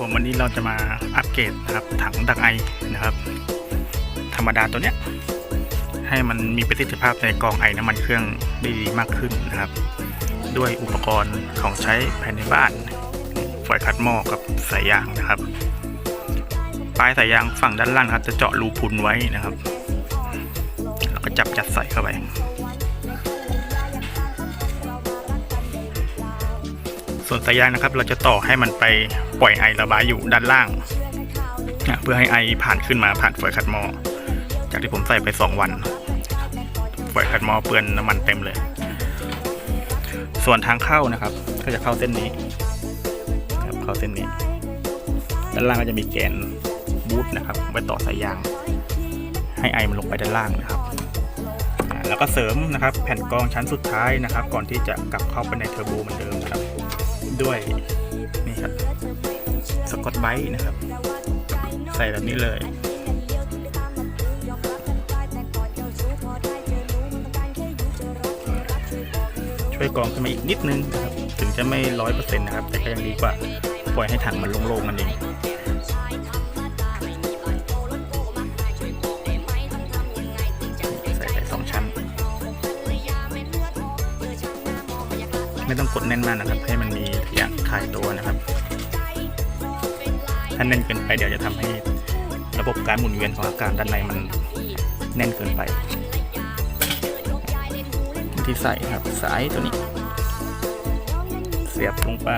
ผมวันนี้เราจะมาอัปเกรดนะครับถังดักไอนะครับ ธรรมดาตัวเนี้ยให้มันมีประสิทธิภาพในกองไอน้ำมันเครื่องได้ดีมากขึ้นนะครับ ด้วยอุปกรณ์ของใช้ภายในบ้านฝอยขัดหม้อกับสายยางนะครับ ปลายสายยางฝั่งด้านล่างครับจะเจาะรูพุนไว้นะครับ แล้วก็จับยัดใส่เข้าไป ส่วนสายยางนะครับ เราจะต่อให้มันไปปล่อยไอระบายอยู่ด้านล่างนะเพื่อให้ไอผ่านขึ้นมาผ่านฝอยขัดหม้อจากที่ผมใส่ไป 2 วันฝอยขัดหม้อเปื้อนน้ำมันเต็มเลย ส่วนทางเข้านะครับ ก็จะเข้าเส้นนี้ครับเข้าเส้นนี้ ด้านล่างก็จะมีแกนบูทนะครับ ไว้ต่อสายยาง ให้ไอมันลงไปด้านล่างนะครับแล้วก็เสริมนะครับ แผ่นกรองชั้นสุดท้ายนะครับ ก่อนที่จะกลับเข้าไปในเทอร์โบเหมือนเดิมนะครับ ด้วย นี่ครับสกอตไบต์นะครับ ใส่แบบนี้เลย ช่วยกรองขึ้นมาอีกนิดนึงนะครับ ถึงจะไม่ร้อยเปอร์เซ็นต์นะครับ แต่ก็ยังดีกว่า ปล่อยให้ถังมันโล่งๆนั่นเองใส่ไปสองชั้นไม่ต้องกดแน่นมากนะครับ ให้มันมี อย่างคลายตัวนะครับ ถ้าแน่นเกินไปเดี๋ยวจะทำให้ระบบการหมุนเวียนของอากาศด้านในมันแน่นเกินไป ที่ใส่ครับสายตัวนี้ เสียบลงไป